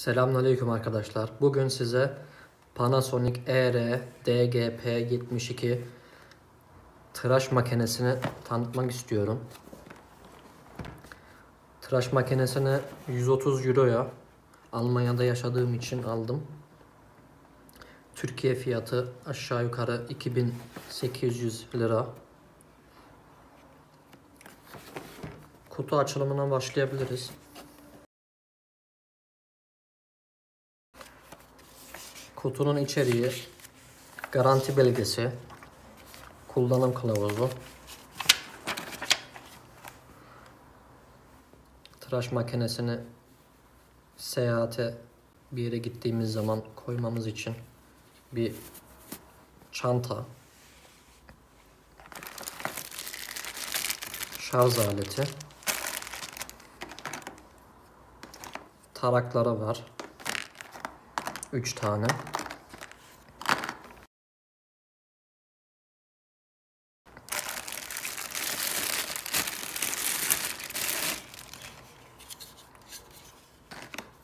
Selamünaleyküm arkadaşlar. Bugün size Panasonic ER DGP72 tıraş makinesini tanıtmak istiyorum. Tıraş makinesini 130 Euro'ya Almanya'da yaşadığım için aldım. Türkiye fiyatı aşağı yukarı 2800 lira. Kutu açılımına başlayabiliriz. Kutunun içeriği, garanti belgesi, kullanım kılavuzu, tıraş makinesini seyahate bir yere gittiğimiz zaman koymamız için bir çanta, şarj aleti, tarakları var. 3 tane.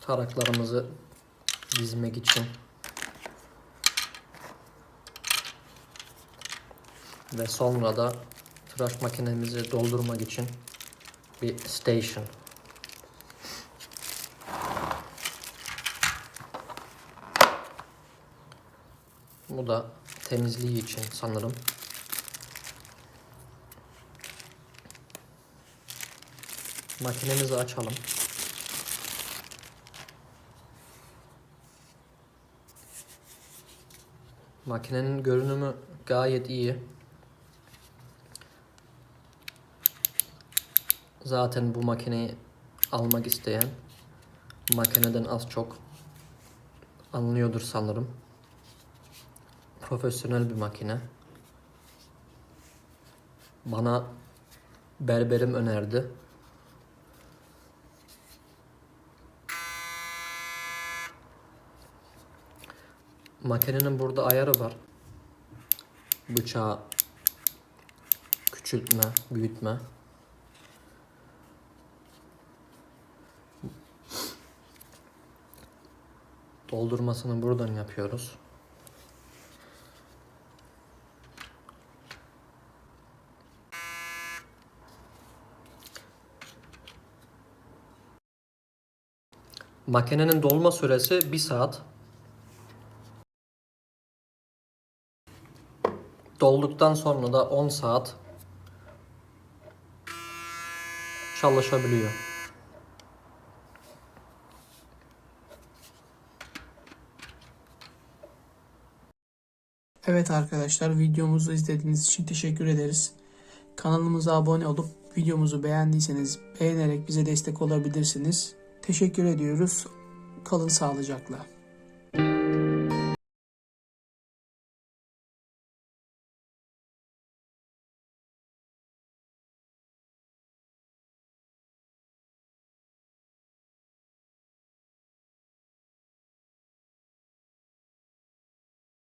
Taraklarımızı dizmek için ve sonra da tıraş makinemizi doldurmak için bir station. Bu da temizliği için sanırım. Makinemizi açalım. Makinenin görünümü gayet iyi. Zaten bu makineyi almak isteyen makineden az çok anlıyordur sanırım. Profesyonel bir makine. Bana berberim önerdi. Makinenin burada ayarı var. Bıçağı küçültme, büyütme. Doldurmasını buradan yapıyoruz. Makinenin dolma süresi 1 saat. Dolduktan sonra da 10 saat çalışabiliyor. Evet arkadaşlar videomuzu izlediğiniz için teşekkür ederiz. Kanalımıza abone olup videomuzu beğendiyseniz beğenerek bize destek olabilirsiniz. Teşekkür ediyoruz. Kalın sağlıcakla.